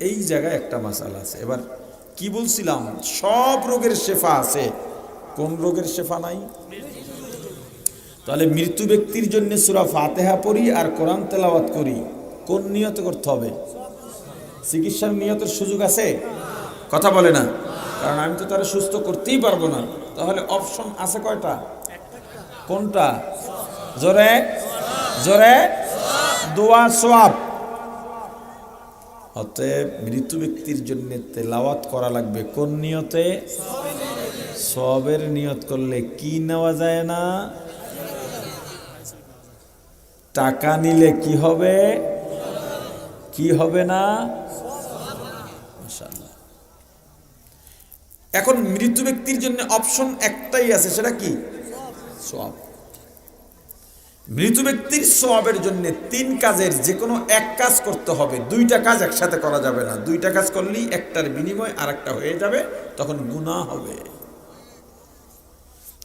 এই জায়গায় একটা মাসালা আছে। এবার কি বলছিলাম? সব রোগের শেফা আছে। কোন রোগের শেফা নাই? তাহলে মৃত্যু ব্যক্তির জন্য সুরা ফাতেহা পড়ি আর কোরআন তেলাওয়াত করি। কোন নিয়ত করতে হবে? চিকিৎসার নিয়তের সুযোগ আছে? কথা বলে না। কারণ আমি তো তারা সুস্থ করতেই পারব না। তাহলে অপশন আছে কয়টা? কোনটা? জোরে? জোরে? দোয়া, সোয়াব। অতএব মৃত্যু ব্যক্তির জন্য তেলাওয়াত করা লাগবে। কোন নিয়তে? সবের নিয়ত করলে কি নেওয়া যায় না? টাকা নিলে কি হবে? কি হবে না? এখন মৃত্যু ব্যক্তির জন্য অপশন একটাই আছে, সেটা কি? সব। মৃত্যু ব্যক্তির সবের জন্য তিন কাজের যে কোনো এক কাজ করতে হবে। দুইটা কাজ একসাথে করা যাবে না। দুইটা কাজ করলেই একটার বিনিময় আর একটা হয়ে যাবে, তখন গুণা হবে।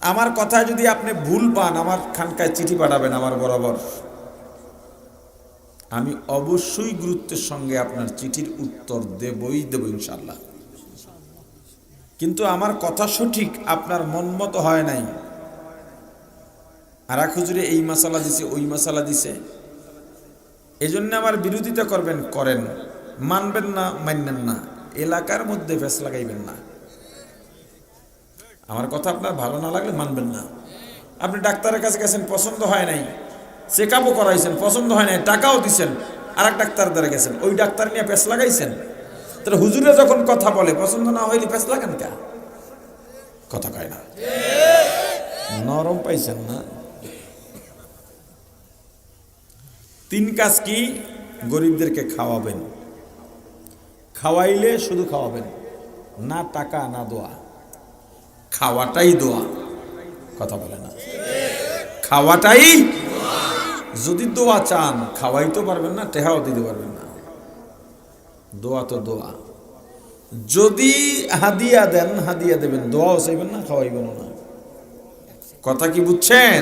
আমার কথায় যদি আপনি ভুল পান, আমার খানকায় চিঠি পাঠাবেন আমার বরাবর। আমি অবশ্যই গুরুত্বের সঙ্গে আপনার চিঠির উত্তর দেবই দেব ইনশাল্লাহ কিন্তু আমার কথা সঠিক, আপনার মন মতো হয় নাই। আর এক হুজুরে এই মশালা দিছে, ওই মশালা দিছে। এই জন্য আমার বিরোধিতা করবেন, করেন। মানবেন না মানবেন না। এলাকার মধ্যে ফেস লাগাইবেন না। আমার কথা আপনার ভালো না লাগলে মানবেন না। আপনি ডাক্তারের কাছে গেছেন, পছন্দ হয় নাই। চেক আপও করাইছেন, পছন্দ হয় নাই, টাকাও দিছেন। আর এক ডাক্তার দ্বারা গেছেন, ওই ডাক্তার নিয়ে পেস লাগাইছেন। তাহলে হুজুরে যখন কথা বলে, পছন্দ না হইলে পেস লাগান কথা কয় না। নরম পাইছেন না? তিন কাজ কি? গরিবদেরকে খাওয়াবেন। খাওয়াইলে শুধু খাওয়াবেন, না টাকা, না দোয়া। খাওয়াটাই দোয়া, কথা বলে না। খাওয়াটাই যদি দোয়া চান খাওয়াইতে পারবেন না, টেহাও দিতে পারবেন না। দোয়া তো দোয়া। যদি হাদিয়া দেন, হাদিয়া দেবেন, দোয়াও চাইবেন না খাওয়াইবেন না। কথা কি বুঝছেন?